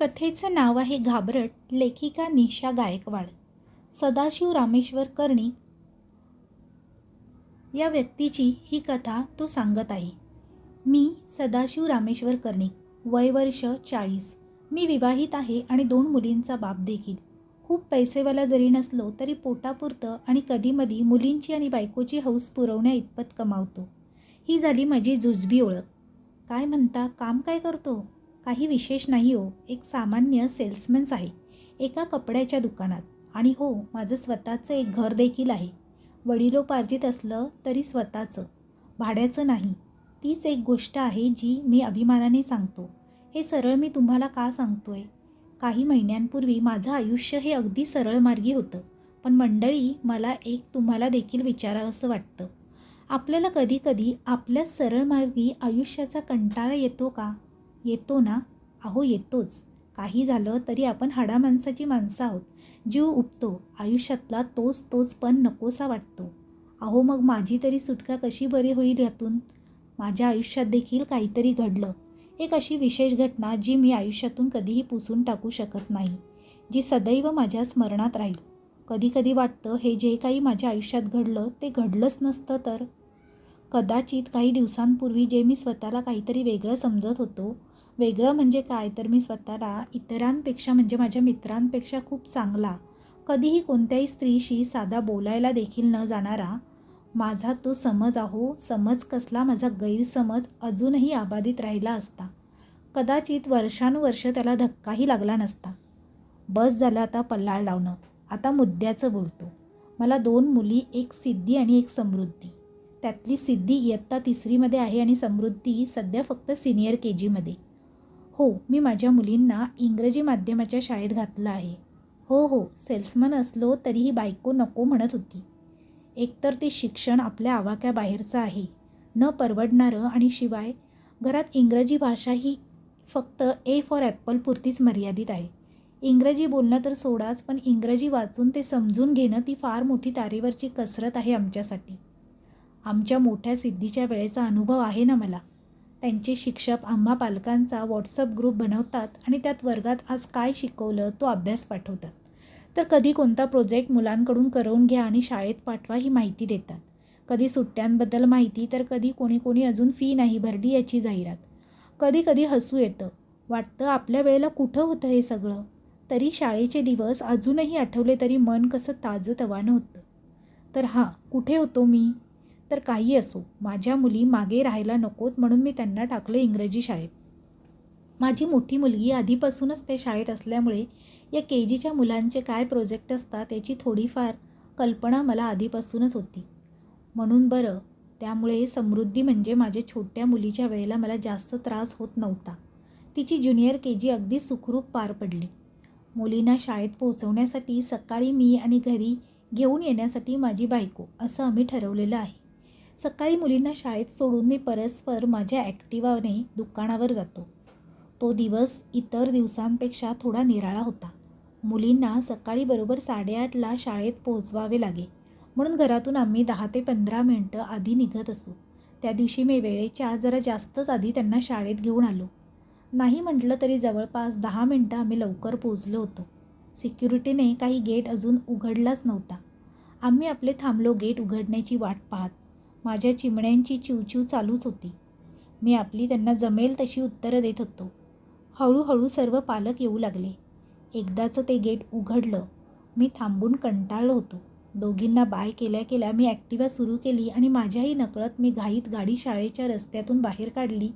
कथेचं नाव आहे घाबरट लेखिका निशा गायकवाड. सदाशिव रामेश्वर कर्णिक या व्यक्तीची ही कथा तो सांगत आहे. मी सदाशिव रामेश्वर कर्णिक वय वर्ष चाळीस. मी विवाहित आहे आणि दोन मुलींचा बाप देखील. खूप पैसेवाला जरी नसलो तरी पोटापुरतं आणि कधीमधी मुलींची आणि बायकोची हौस पुरवण्या इतपत कमावतो. ही झाली माझी जुजबी ओळख. काय म्हणता काम काय करतो? काही विशेष नाही हो एक सामान्य सेल्समन्स आहे. एका कपड्याच्या दुकानात. आणि हो माझं स्वतःचं एक घर देखील आहे. वडिलोपार्जित असलं तरी स्वतःचं. भाड्याचं नाही. तीच एक गोष्ट आहे जी मी अभिमानाने सांगतो. हे सरळ मी तुम्हाला का सांगतो आहे काही महिन्यांपूर्वी माझं आयुष्य हे अगदी सरळ मार्गी होतं. पण मंडळी मला एक तुम्हाला देखील विचारावंसं वाटतं. आपल्याला कधीकधी आपल्या सरळ मार्गी आयुष्याचा कंटाळा येतो का? येतो ना? अहो येतोच. काही झालं तरी आपण हाडा माणसाची माणसं आहोत. जीव उपतो आयुष्यातला तोच तोच पण नकोसा वाटतो. अहो मग माझी तरी सुटका कशी बरी होईल यातून? माझ्या आयुष्यात देखील काहीतरी घडलं. एक अशी विशेष घटना जी मी आयुष्यातून कधीही पुसून टाकू शकत नाही. जी सदैव माझ्या स्मरणात राहील. कधीकधी वाटतं हे जे काही माझ्या आयुष्यात घडलं ते घडलंच नसतं तर? कदाचित काही दिवसांपूर्वी जे मी स्वतःला काहीतरी वेगळं समजत होतो वेगळं म्हणजे काय तर मी स्वतःला इतरांपेक्षा म्हणजे माझ्या मित्रांपेक्षा खूप चांगला. कधीही कोणत्याही स्त्रीशी साधा बोलायला देखील न जाणारा माझा तो समज आहो समज कसला माझा गैरसमज अजूनही आबाधित राहिला असता. कदाचित वर्षानुवर्ष त्याला धक्काही लागला नसता. बस झालं आता पल्लाळ लावणं. आता मुद्द्याचं बोलतो. मला दोन मुली एक सिद्धी आणि एक समृद्धी. त्यातली सिद्धी इयत्ता तिसरीमध्ये आहे आणि समृद्धी सध्या फक्त सिनियर के जीमध्ये. हो मी माझ्या मुलींना इंग्रजी माध्यमाच्या शाळेत घातलं आहे. हो हो सेल्समन असलो तरीही बायको नको म्हणत होती. एकतर ते शिक्षण आपल्या आवाक्याबाहेरचं आहे. न परवडणारं आणि शिवाय घरात इंग्रजी भाषा ही फक्त ए फॉर ॲपल पुरतीच मर्यादित आहे. इंग्रजी बोलणं तर सोडाच पण इंग्रजी वाचून ते समजून घेणं ती फार मोठी तारेवरची कसरत आहे आमच्यासाठी. आमच्या मोठ्या सिद्धीच्या वेळेचा अनुभव आहे ना मला. त्यांचे शिक्षक आम्हा पालकांचा व्हॉट्सअप ग्रुप बनवतात आणि त्यात वर्गात आज काय शिकवलं तो अभ्यास पाठवतात. तर कधी कोणता प्रोजेक्ट मुलांकडून करवून घ्या आणि शाळेत पाठवा ही माहिती देतात. कधी सुट्ट्यांबद्दल माहिती तर कधी कोणी कोणी अजून फी नाही भरली याची जाहिरात. कधी कधी हसू येतं. वाटतं आपल्या वेळेला कुठं होतं हे सगळं? तरी शाळेचे दिवस अजूनही आठवले तरी मन कसं ताजं तवानं होतं. तर हां कुठे होतो मी? तर काही असो. माझ्या मुली मागे राहायला नकोत म्हणून मी त्यांना टाकलं इंग्रजी शाळेत. माझी मोठी मुलगी आधीपासूनच ते शाळेत असल्यामुळे या के जीच्या मुलांचे काय प्रोजेक्ट असतात याची थोडीफार कल्पना मला आधीपासूनच होती. म्हणून बरं त्यामुळे समृद्धी म्हणजे माझ्या छोट्या मुलीच्या वेळेला मला जास्त त्रास होत नव्हता. तिची ज्युनियर के जी अगदी सुखरूप पार पडली. मुलींना शाळेत पोहोचवण्यासाठी सकाळी मी आणि घरी घेऊन येण्यासाठी माझी बायको असं आम्ही ठरवलेलं आहे. सकाळी मुलींना शाळेत सोडून मी परस्पर माझ्या ॲक्टिवाने दुकानावर जातो. तो दिवस इतर दिवसांपेक्षा थोडा निराळा होता. मुलींना सकाळी बरोबर साडेआठला शाळेत पोहोचवावे लागे. म्हणून घरातून आम्ही दहा ते पंधरा मिनटं आधी निघत असू. त्या दिवशी मी वेळेच्या जरा जास्तच आधी त्यांना शाळेत घेऊन आलो. नाही म्हटलं तरी जवळपास दहा मिनटं आम्ही लवकर पोचलो होतो. सिक्युरिटीने काही गेट अजून उघडलाच नव्हता. आम्ही आपले थांबलो गेट उघडण्याची वाट पाहत. माझ्या चिमण्यांची चिवचिव चालूच होती. मी आपली त्यांना जमेल तशी उत्तरं देत होतो. हळूहळू सर्व पालक येऊ लागले. एकदाचं ते गेट उघडलं. मी थांबून कंटाळलो होतो. दोघींना बाय केल्या केल्या मी ॲक्टिवा सुरू केली आणि माझ्याही नकळत मी घाईत गाडी शाळेच्या रस्त्यातून बाहेर काढली.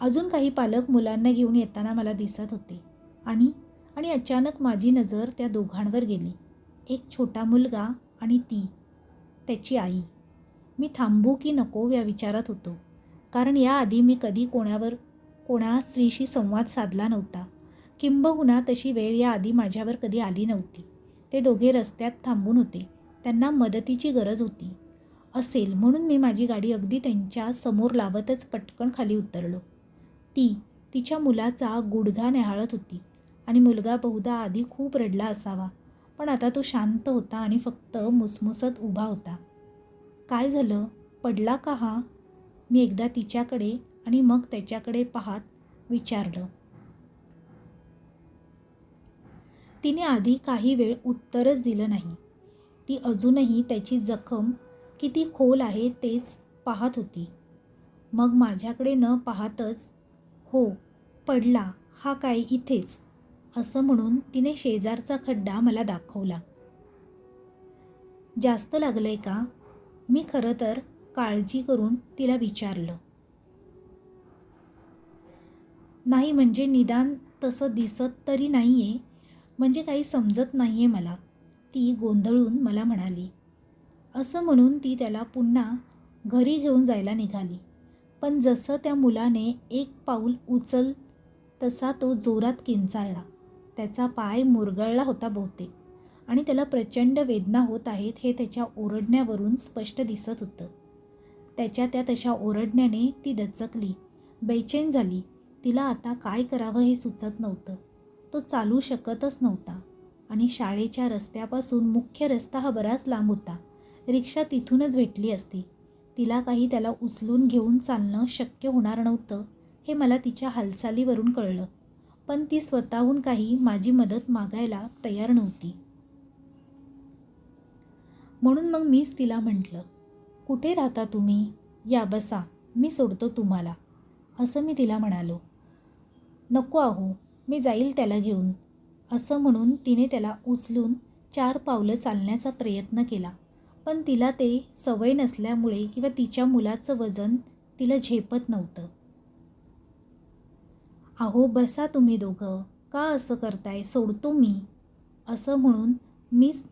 अजून काही पालक मुलांना घेऊन येताना मला दिसत होते. आणि आणि अचानक माझी नजर त्या दोघांवर गेली. एक छोटा मुलगा आणि ती त्याची आई. मी थांबू की नको या विचारात होतो. कारण याआधी मी कधी कोणावर कोणा स्त्रीशी संवाद साधला नव्हता. किंबहुना तशी वेळ याआधी माझ्यावर कधी आली नव्हती. ते दोघे रस्त्यात थांबून होते. त्यांना मदतीची गरज होती. असेल म्हणून मी माझी गाडी अगदी त्यांच्यासमोर लावतच पटकन खाली उतरलो. ती तिच्या मुलाचा गुडघा न्याहाळत होती आणि मुलगा बहुधा आधी खूप रडला असावा. पण आता तो शांत होता आणि फक्त मुसमुसत उभा होता. काय झालं? पडला का हा? मी एकदा तिच्याकडे आणि मग त्याच्याकडे पाहत विचारलं. तिने आधी काही वेळ उत्तरच दिलं नाही. ती अजूनही त्याची जखम किती खोल आहे तेच पाहत होती. मग माझ्याकडे न पाहतच हो पडला. हा काय इथेच? असं म्हणून तिने शेजारचा खड्डा मला दाखवला. जास्त लागलं आहे का? मी खरं तर काळजी करून तिला विचारलं. नाही म्हणजे निदान तसं दिसत तरी नाही आहे म्हणजे काही समजत नाही आहे मला. ती गोंधळून मला म्हणाली. असं म्हणून ती त्याला पुन्हा घरी घेऊन जायला निघाली. पण जसं त्या मुलाने एक पाऊल उचल तसा तो जोरात किंचाळला. त्याचा पाय मुरगळला होता बहुतेक. आणि त्याला प्रचंड वेदना होत आहेत हे त्याच्या ओरडण्यावरून स्पष्ट दिसत होतं. त्याच्या त्या तशा ओरडण्याने ती दचकली. बेचैन झाली. तिला आता काय करावं हे सुचत नव्हतं. तो चालू शकतच नव्हता. आणि शाळेच्या रस्त्यापासून मुख्य रस्ता हा बराच लांब होता. रिक्षा तिथूनच भेटली असती. तिला काही त्याला उचलून घेऊन चालणं शक्य होणार नव्हतं हे मला तिच्या हालचालीवरून कळलं. पण ती स्वतःहून काही माझी मदत मागायला तयार नव्हती. म्हणून मग मीच तिला म्हटलं कुठे राहता तुम्ही? या बसा मी सोडतो तुम्हाला. असं मी तिला म्हणालो. नको आहो मी जाईल त्याला घेऊन. असं म्हणून तिने त्याला उचलून चार पावलं चालण्याचा प्रयत्न केला. पण तिला ते सवय नसल्यामुळे किंवा तिच्या मुलाचं वजन तिला झेपत नव्हतं. अहो बसा तुम्ही दोघं. का असं करताय? सोडतो मी. असं म्हणून मीच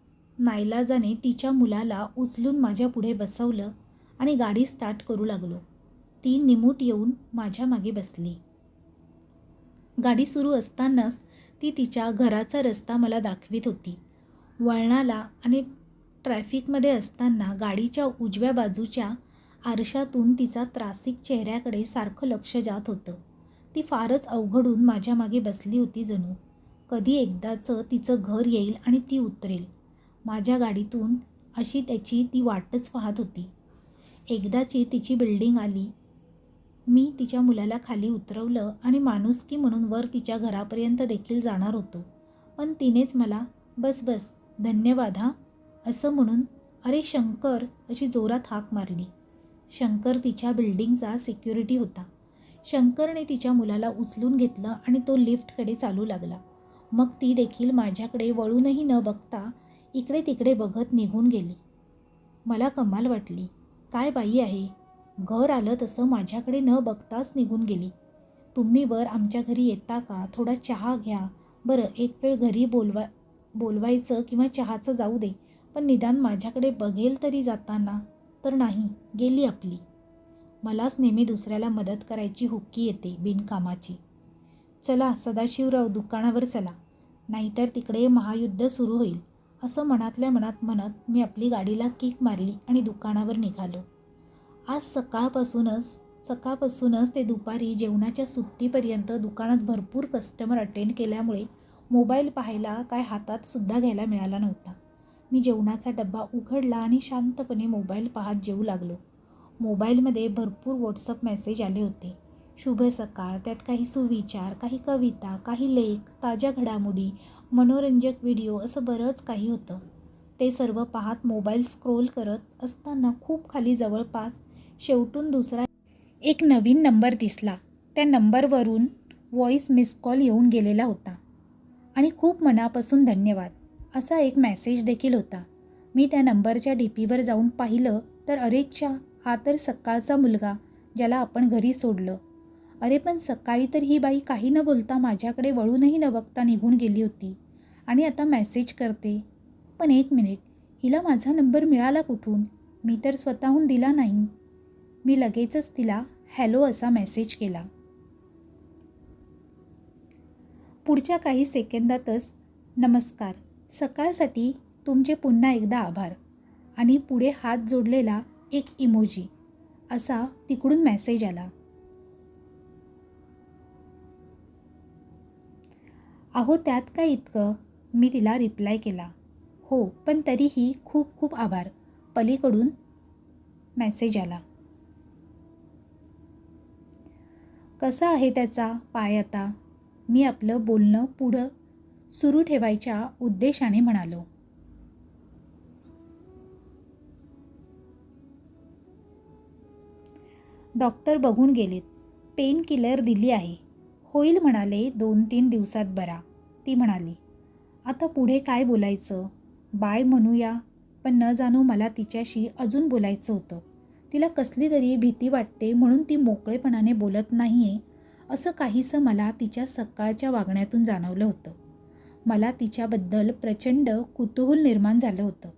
नाईलाजाने तिच्या मुलाला उचलून माझ्या पुढे बसवलं आणि गाडी स्टार्ट करू लागलो. ती निमूट येऊन माझ्या मागे बसली. गाडी सुरू असतानाच ती तिच्या घराचा रस्ता मला दाखवित होती. वळणाला आणि ट्रॅफिकमध्ये असताना गाडीच्या उजव्या बाजूच्या आरशातून तिचा त्रासिक चेहऱ्याकडे सारखं लक्ष जात होतं. ती फारच अवघडून माझ्या मागे बसली होती जणू. कधी एकदाचं तिचं घर येईल आणि ती उतरेल. माझ्या गाडीतून अशी त्याची ती वाटच पाहत होती. एकदाची तिची बिल्डिंग आली. मी तिच्या मुलाला खाली उतरवलं आणि माणुसकी म्हणून वर तिच्या घरापर्यंत देखील जाणार होतो. पण तिनेच मला बस बस धन्यवाद हा असं म्हणून अरे शंकर अशी जोरात हाक मारली. शंकर तिच्या बिल्डिंगचा सिक्युरिटी होता. शंकरने तिच्या मुलाला उचलून घेतलं आणि तो लिफ्टकडे चालू लागला. मग ती देखील माझ्याकडे वळूनही न बघता इकडे तिकडे बघत निघून गेली. मला कमाल वाटली. काय बाई आहे? घर आलं तसं माझ्याकडे न बघताच निघून गेली. तुम्ही वर आमच्या घरी येता का? थोडा चहा घ्या. बरं एक वेळ घरी बोलवा बोलवायचं किंवा चहाचं जाऊ दे. पण निदान माझ्याकडे बघेल तरी जाताना. तर नाही गेली आपली. मलाच नेहमी दुसऱ्याला मदत करायची हुक्की येते बिनकामाची. चला सदाशिवराव दुकानावर चला. नाहीतर तिकडे महायुद्ध सुरू होईल. असं मनातल्या मनात म्हणत मी आपली गाडीला किक मारली आणि दुकानावर निघालो. आज सकाळपासूनच सकाळपासूनच ते दुपारी जेवणाच्या सुट्टीपर्यंत दुकानात भरपूर कस्टमर अटेंड केल्यामुळे मोबाईल पाहायला काय हातात सुद्धा घ्यायला मिळाला नव्हता. मी जेवणाचा डब्बा उघडला आणि शांतपणे मोबाईल पाहत जेवू लागलो. मोबाईलमध्ये भरपूर व्हॉट्सअप मेसेज आले होते. शुभ सकाळ त्यात काही सुविचार काही कविता काही लेख ताज्या घडामोडी मनोरंजक व्हिडिओ असं बरंच काही होतं. ते सर्व पाहत मोबाईल स्क्रोल करत असताना खूप खाली जवळपास शेवटून दुसरा एक नवीन नंबर दिसला. त्या नंबरवरून व्हॉईस मिस कॉल येऊन गेलेला होता. आणि खूप मनापासून धन्यवाद. असा एक मेसेज देखील होता. मी त्या नंबरच्या डी पीवर जाऊन पाहिलं तर अरेच्छा हा तर सकाळचा मुलगा ज्याला आपण घरी सोडलं. अरे पण सकाळी तर ही बाई काही न बोलता माझ्याकडे वळूनही न बघता निघून गेली होती. आणि आता मेसेज करते. पण एक मिनिट हिला माझा नंबर मिळाला कुठून? मी तर स्वतःहून दिला नाही. मी लगेचच तिला हॅलो असा मेसेज केला. पुढच्या काही सेकंदातच नमस्कार. सकाळसाठी तुमचे पुन्हा एकदा आभार. आणि पुढे हात जोडलेला एक इमोजी असा तिकडून मेसेज आला. अहो त्यात काय इतकं? मी तिला रिप्लाय केला. हो पण तरीही खूप खूप आभार. पलीकडून मेसेज आला. कसा आहे त्याचा पाय आता? मी आपलं बोलणं पुढं सुरू ठेवायच्या उद्देशाने म्हणालो. डॉक्टर बघून गेलेत. पेन किलर दिली आहे. होईल म्हणाले दोन तीन दिवसात बरा. ती म्हणाली आता पुढे काय बोलायचं? बाय म्हणूया. पण न जाणो मला तिच्याशी अजून बोलायचं होतं. तिला कसली तरी भीती वाटते म्हणून ती मोकळेपणाने बोलत नाही आहे असं काहीसं मला तिच्या सकाळच्या वागण्यातून जाणवलं होतं. मला तिच्याबद्दल प्रचंड कुतूहल निर्माण झालं होतं.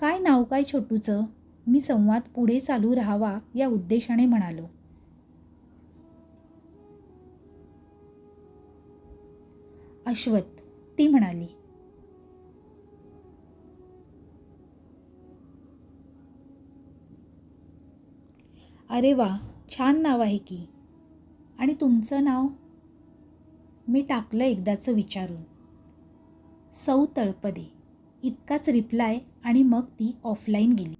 काय नाव काय छोटूचं? मी संवाद पुढे चालू राहावा या उद्देशाने म्हणालो. अश्वत ती म्हणाली अरे वा छान नाव आहे की. आणि तुमचं नाव? मी टाकलं एकदाचं विचारून. सौ तळपदे. इतकाच रिप्लाय आणि मग ती ऑफलाईन गेली.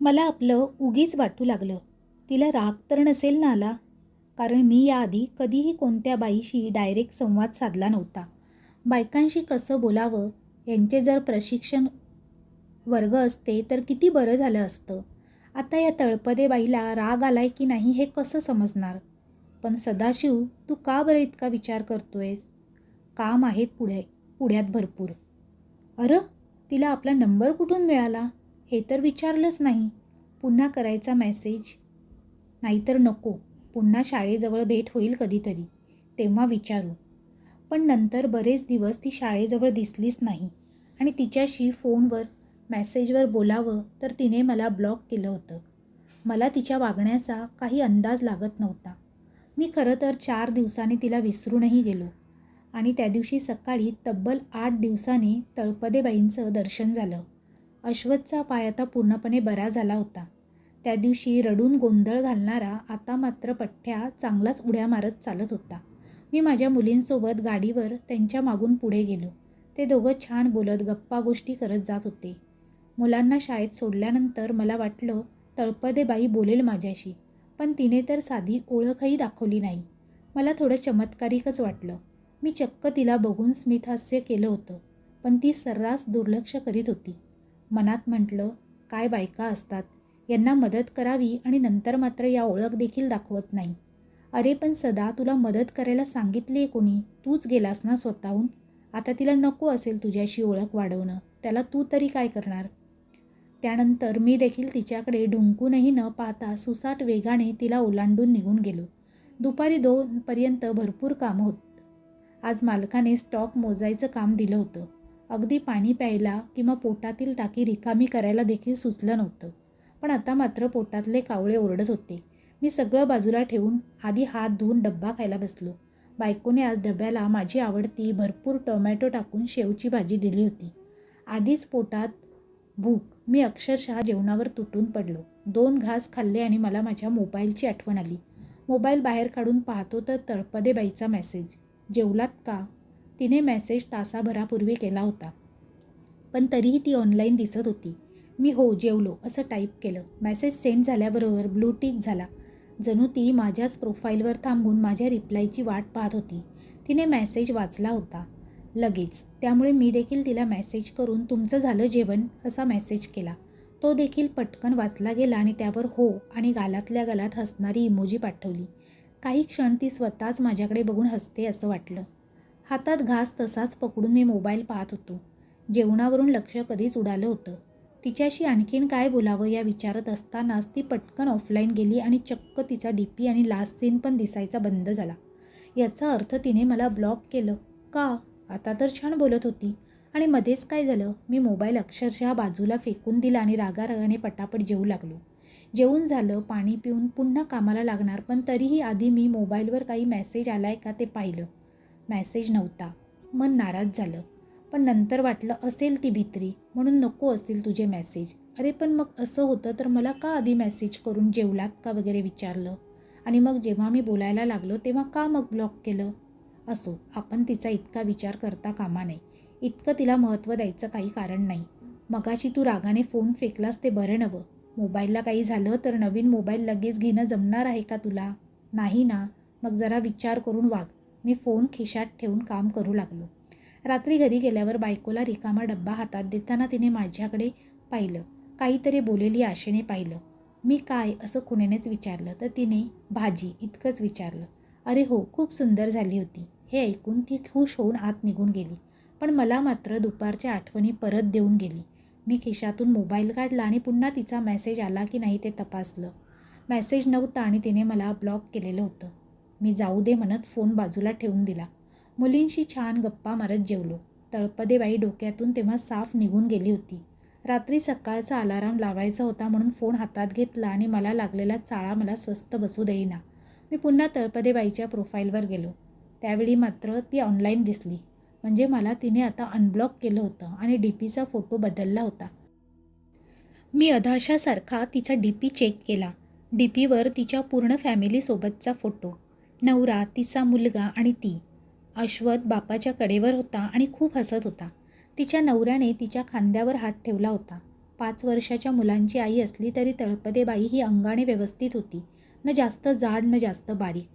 मला आपलं उगीच वाटू लागलं. तिला राग तर नसेल ना आला? कारण मी याआधी कधीही कोणत्या बाईशी डायरेक्ट संवाद साधला नव्हता. बायकांशी कसं बोलावं यांचे जर प्रशिक्षण वर्ग असते तर किती बरं झालं असतं. आता या तळपदे बाईला राग आलाय की नाही हे कसं समजणार? पण सदाशिव तू का बरं इतका विचार करतोयस? काम आहेत पुढे पुढ्यात भरपूर. अरं तिला आपला नंबर कुठून मिळाला? हे तर विचारलंच नाही. पुन्हा करायचा मेसेज नाहीतर नको. पुन्हा शाळेजवळ भेट होईल कधीतरी. तेव्हा विचारू. पण नंतर बरेच दिवस ती शाळेजवळ दिसलीच नाही आणि तिच्याशी फोनवर मेसेजवर बोलावं तर तिने मला ब्लॉक केलं होतं. मला तिच्या वागण्याचा काही अंदाज लागत नव्हता. मी खरं तर चार दिवसांनी तिला विसरूनही गेलो आणि त्या दिवशी सकाळी तब्बल आठ दिवसांनी तळपदेबाईंचं दर्शन झालं. अश्वथचा पाय आता पूर्णपणे बरा झाला होता. त्या दिवशी रडून गोंधळ घालणारा आता मात्र पठ्ठ्या चांगलाच उड्या मारत चालत होता. मी माझ्या मुलींसोबत गाडीवर त्यांच्या मागून पुढे गेलो. ते दोघं छान बोलत गप्पा गोष्टी करत जात होते. मुलांना शाळेत सोडल्यानंतर मला वाटलं तळपदे बाई बोलेल माझ्याशी. पण तिने तर साधी ओळखही दाखवली नाही. मला थोडं चमत्कारिकच वाटलं. मी चक्क तिला बघून स्मितहास्य केलं होतं पण ती सर्रास दुर्लक्ष करीत होती. मनात म्हटलं काय बायका असतात. यांना मदत करावी आणि नंतर मात्र या ओळख देखील दाखवत नाही. अरे पण सदा तुला मदत करायला सांगितली आहे कोणी? तूच गेलास ना स्वतःहून? आता तिला नको असेल तुझ्याशी ओळख वाढवणं. त्याला तू तरी काय करणार? त्यानंतर मी देखील तिच्याकडे ढुंकूनही न पाहता सुसाट वेगाने तिला ओलांडून निघून गेलो. दुपारी दोनपर्यंत भरपूर काम होत. आज मालकाने स्टॉक मोजायचं काम दिलं होतं. अगदी पाणी प्यायला किंवा पोटातील टाकी रिकामी करायला देखील सुचलं नव्हतं. पण आता मात्र पोटातले कावळे ओरडत होते. मी सगळं बाजूला ठेवून आधी हात धुवून डब्बा खायला बसलो. बायकोने आज डब्याला माझी आवडती भरपूर टोमॅटो टाकून शेवची भाजी दिली होती. आधीच पोटात भूक. मी अक्षरशः जेवणावर तुटून पडलो. दोन घास खाल्ले आणि मला माझ्या मोबाईलची आठवण आली. मोबाईल बाहेर काढून पाहतो तर तळपदे बाईचा मेसेज. जेवलात का? तिने मेसेज तासाभरापूर्वी केला होता. पण तरीही ती ऑनलाईन दिसत होती. मी हो जेवलो असं टाईप केलं. मॅसेज सेंड झाल्याबरोबर ब्लू टिक झाला. जणू ती माझ्याच प्रोफाईलवर थांबून माझ्या रिप्लायची वाट पाहत होती. तिने मेसेज वाचला होता. लगेच. त्यामुळे मी देखील तिला मेसेज करून तुमचं झालं जेवण असा मेसेज केला. तो देखील पटकन वाचला गेला आणि त्यावर हो आणि गालातल्या गालात हसणारी इमोजी पाठवली. काही क्षण ती स्वतःच माझ्याकडे बघून हसते असं वाटलं. हातात घास तसाच पकडून मी मोबाईल पाहत होतो. जेवणावरून लक्ष कधीच उडालं होतं. तिच्याशी आणखीन काय बोलावं या विचारत असतानाच ती पटकन ऑफलाईन गेली आणि चक्क तिचा डी पी आणि लास्ट सीन पण दिसायचा बंद झाला. याचा अर्थ तिने मला ब्लॉक केलं. का? आता तर छान बोलत होती. आणि मध्येच काय झालं? मी मोबाईल अक्षरशः बाजूला फेकून दिला आणि रागारागाने पटापट जेवू लागलो. जेवून झालं पाणी पिऊन पुन्हा कामाला लागणार पण तरीही आधी मी मोबाईलवर काही मेसेज आला आहे का ते पाहिलं. मेसेज नव्हता. मन नाराज झालं. पण नंतर वाटलं असेल ती भित्री म्हणून नको असतील तुझे मेसेज अरे पण मग असं होतं तर मला का आधी मेसेज करून जेवलात का? वगैरे विचारलं. आणि मग जेव्हा मी बोलायला लागलो तेव्हा का मग ब्लॉक केलं? असो आपण तिचा इतका विचार करता कामा नाही इतकं तिला महत्त्व द्यायचं काही कारण नाही. मगाशी तू रागाने फोन फेकलास ते बरं नवं मोबाईलला काही झालं तर नवीन मोबाईल लगेच घेणं जमणार आहे का तुला? नाही ना. मग जरा विचार करून वाग. मी फोन खिशात ठेवून काम करू लागलो. रात्री घरी गेल्यावर बायकोला रिकामा डब्बा हातात देताना तिने माझ्याकडे पाहिलं. काहीतरी बोलेली आशेने पाहिलं. मी काय असं खुणेनेच विचारलं तर तिने भाजी इतकंच विचारलं. अरे हो खूप सुंदर झाली होती. हे ऐकून ती खुश होऊन आत निघून गेली. पण मला मात्र दुपारच्या आठवणी परत देऊन गेली. मी खिशातून मोबाईल काढला आणि पुन्हा तिचा मेसेज आला की नाही ते तपासलं. मेसेज नव्हता आणि तिने मला ब्लॉक केलेलं होतं. मी जाऊ दे म्हणत फोन बाजूला ठेवून दिला. मुलींशी छान गप्पा मारत जेवलो. तळपदेबाई डोक्यातून तेव्हा साफ निघून गेली होती. रात्री सकाळचा अलाराम लावायचा होता म्हणून फोन हातात घेतला आणि मला लागलेला चाळा मला स्वस्त बसू देईना. मी पुन्हा तळपदेबाईच्या प्रोफाईलवर गेलो. त्यावेळी मात्र ती ऑनलाईन दिसली. म्हणजे मला तिने आता अनब्लॉक केलं होतं आणि डी पीचा फोटो बदलला होता. मी अधाशासारखा तिचा डी पी चेक केला. डी पीवर तिच्या पूर्ण फॅमिलीसोबतचा फोटो. नवरा तिचा मुलगा आणि ती. अश्वथ बापाच्या कडेवर होता आणि खूप हसत होता. तिच्या नवऱ्याने तिच्या खांद्यावर हात ठेवला होता. पाच वर्षाच्या मुलांची आई असली तरी तळपदेबाई ही अंगाने व्यवस्थित होती. न जास्त जाड न जास्त बारीक.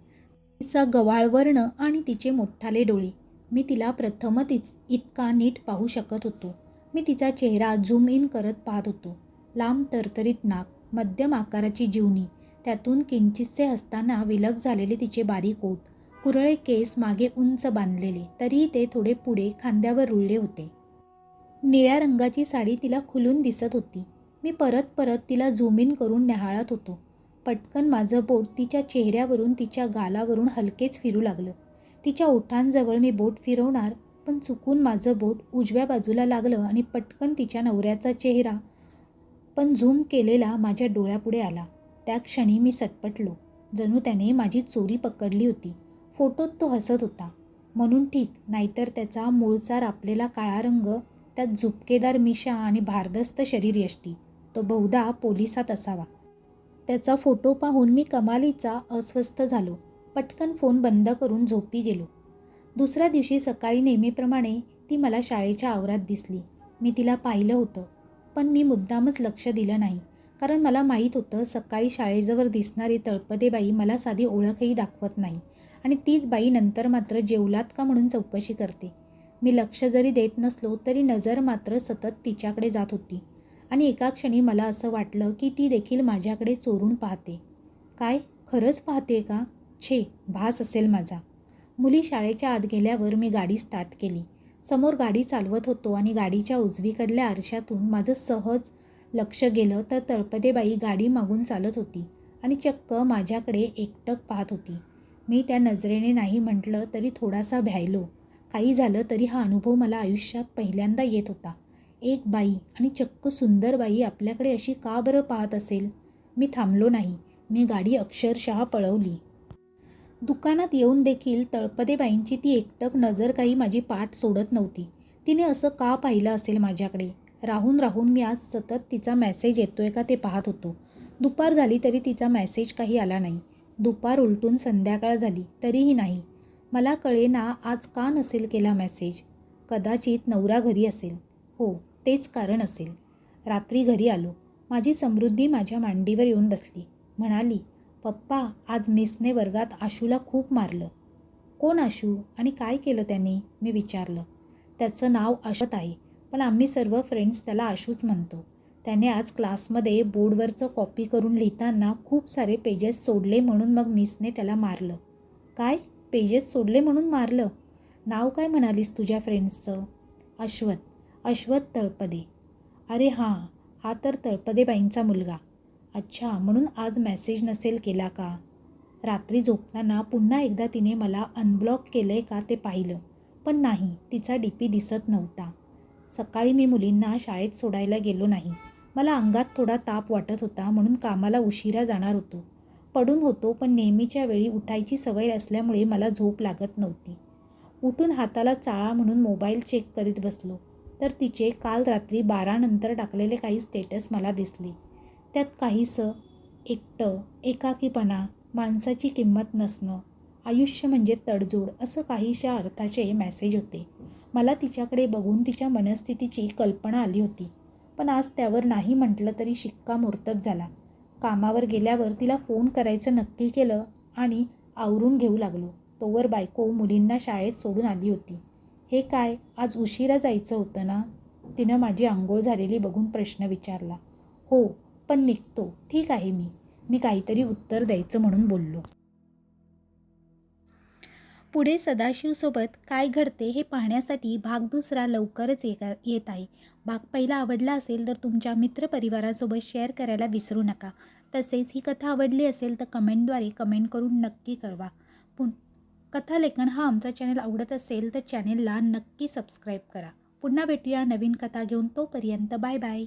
तिचा गवाळवर्ण आणि तिचे मोठाले डोळे. मी तिला प्रथमच इतका नीट पाहू शकत होतो. मी तिचा चेहरा झूम इन करत पाहत होतो. लांब तरतरीत नाक मध्यम आकाराची जीवनी त्यातून किंचितसे हसताना विलग झालेले तिचे बारीक ओठ कुरळे केस मागे उंच बांधलेले तरीही ते थोडे पुढे खांद्यावर रुळले होते. निळ्या रंगाची साडी तिला खुलून दिसत होती. मी परत परत तिला झूम इन करून न्याहाळत होतो. पटकन माझं बोट तिच्या चेहऱ्यावरून तिच्या गालावरून हलकेच फिरू लागलं. तिच्या ओठांजवळ मी बोट फिरवणार पण चुकून माझं बोट उजव्या बाजूला लागलं आणि पटकन तिच्या नवऱ्याचा चेहरा पण झूम केलेला माझ्या डोळ्यापुढे आला. त्या क्षणी मी सटपटलो. जणू त्याने माझी चोरी पकडली होती. फोटोत तो हसत होता. म्हणून ठीक नाहीतर त्याचा मूळचा रापलेला काळा रंग त्यात झुपकेदार मिशा आणि भारदस्त शरीरयष्टी तो बहुधा पोलिसात असावा. त्याचा फोटो पाहून मी कमालीचा अस्वस्थ झालो. पटकन फोन बंद करून झोपी गेलो. दुसऱ्या दिवशी सकाळी नेहमीप्रमाणे ती मला शाळेच्या आवरात दिसली. मी तिला पाहिलं होतं पण मी मुद्दामच लक्ष दिलं नाही. कारण मला माहीत होतं सकाळी शाळेजवळ दिसणारी तळपदेबाई मला साधी ओळखही दाखवत नाही. आणि तीच बाई नंतर मात्र जेवलात का म्हणून चौकशी करते. मी लक्ष जरी देत नसलो तरी नजर मात्र सतत तिच्याकडे जात होती. आणि एका क्षणी मला असं वाटलं की ती देखील माझ्याकडे चोरून पाहते. काय? खरंच पाहते का? छे भास असेल माझा. मुली शाळेच्या आत गेल्यावर मी गाडी स्टार्ट केली. समोर गाडी चालवत होतो आणि गाडीच्या उजवीकडल्या आरशातून माझं सहज लक्ष गेलं तर तळपदेबाई गाडी मागून चालत होती आणि चक्क माझ्याकडे एकटक पाहत होती. मी त्या नजरेने नाही म्हटलं तरी थोडासा भ्यायलो. काही झालं तरी हा अनुभव मला आयुष्यात पहिल्यांदा येत होता. एक बाई आणि चक्क सुंदर बाई आपल्याकडे अशी का बरं पाहत असेल? मी थांबलो नाही. मी गाडी अक्षरशः पळवली. दुकानात येऊन देखील तळपदेबाईंची ती एकटक नजर काही माझी पाठ सोडत नव्हती. तिने असं का पाहिलं असेल माझ्याकडे? राहून राहून मी आज सतत तिचा मेसेज येतोय का ते पाहत होतो. दुपार झाली तरी तिचा मेसेज काही आला नाही. दुपार उलटून संध्याकाळ झाली तरीही नाही. मला कळेना आज का नसेल केला मेसेज. कदाचित नवरा घरी असेल. हो तेच कारण असेल. रात्री घरी आलो. माझी समृद्धी माझ्या मांडीवर येऊन बसली. म्हणाली पप्पा आज मिसने वर्गात आशूला खूप मारलं. कोण आशू? आणि काय केलं त्याने? मी विचारलं. त्याचं नाव अशत आहे. पण आम्ही सर्व फ्रेंड्स त्याला आशूच म्हणतो. त्याने आज क्लासमध्ये बोर्डवरचं कॉपी करून लिहिताना खूप सारे पेजेस सोडले म्हणून मग मिसने त्याला मारलं. काय? पेजेस सोडले म्हणून मारलं? नाव काय म्हणालीस तुझ्या फ्रेंड्सचं? अश्वत अश्वत तळपदे. अरे हां. हा तर तळपदेबाईंचा मुलगा. अच्छा. म्हणून आज मेसेज नसेल केला का? रात्री झोपताना पुन्हा एकदा तिने मला अनब्लॉक केलं आहे का ते पाहिलं पण नाही. तिचा डी पी दिसत नव्हता. सकाळी मी मुलींना शाळेत सोडायला गेलो नाही. मला अंगात थोडा ताप वाटत होता म्हणून कामाला उशिरा जाणार होतो. पडून होतो पण नेहमीच्या वेळी उठायची सवय असल्यामुळे मला झोप लागत नव्हती. उठून हाताला चाळा म्हणून मोबाईल चेक करीत बसलो तर तिचे काल रात्री बारानंतर टाकलेले काही स्टेटस मला दिसले. त्यात काहीसं एकटं एकाकीपणा माणसाची किंमत नसणं आयुष्य म्हणजे तडजोड असं काहीशा अर्थाचे मेसेज होते. मला तिच्याकडे बघून तिच्या मनस्थितीची कल्पना आली होती. पण आज त्यावर नाही म्हटलं तरी शिक्कामोर्तब झाला. कामावर गेल्यावर तिला फोन करायचं नक्की केलं आणि आवरून घेऊ लागलो. तोवर बायको मुलींना शाळेत सोडून आली होती. हे काय आज उशिरा जायचं होतं ना? तिनं माझी आंघोळ झालेली बघून प्रश्न विचारला. हो पण निघतो. ठीक आहे मी. मी काहीतरी उत्तर द्यायचं म्हणून बोललो. पुढे सदाशिवसोबत काय घडते हे पाहण्यासाठी भाग दुसरा लवकरच येत आहे. भाग पहिला आवडला असेल तर तुमच्या मित्रपरिवारासोबत शेअर करायला विसरू नका. तसेच ही कथा आवडली असेल तर कमेंटद्वारे कमेंट करून नक्की कळवा. पुन कथालेखन हा आमचा चॅनल आवडत असेल तर चॅनेलला नक्की सबस्क्राईब करा. पुन्हा भेटूया नवीन कथा घेऊन तोपर्यंत बाय बाय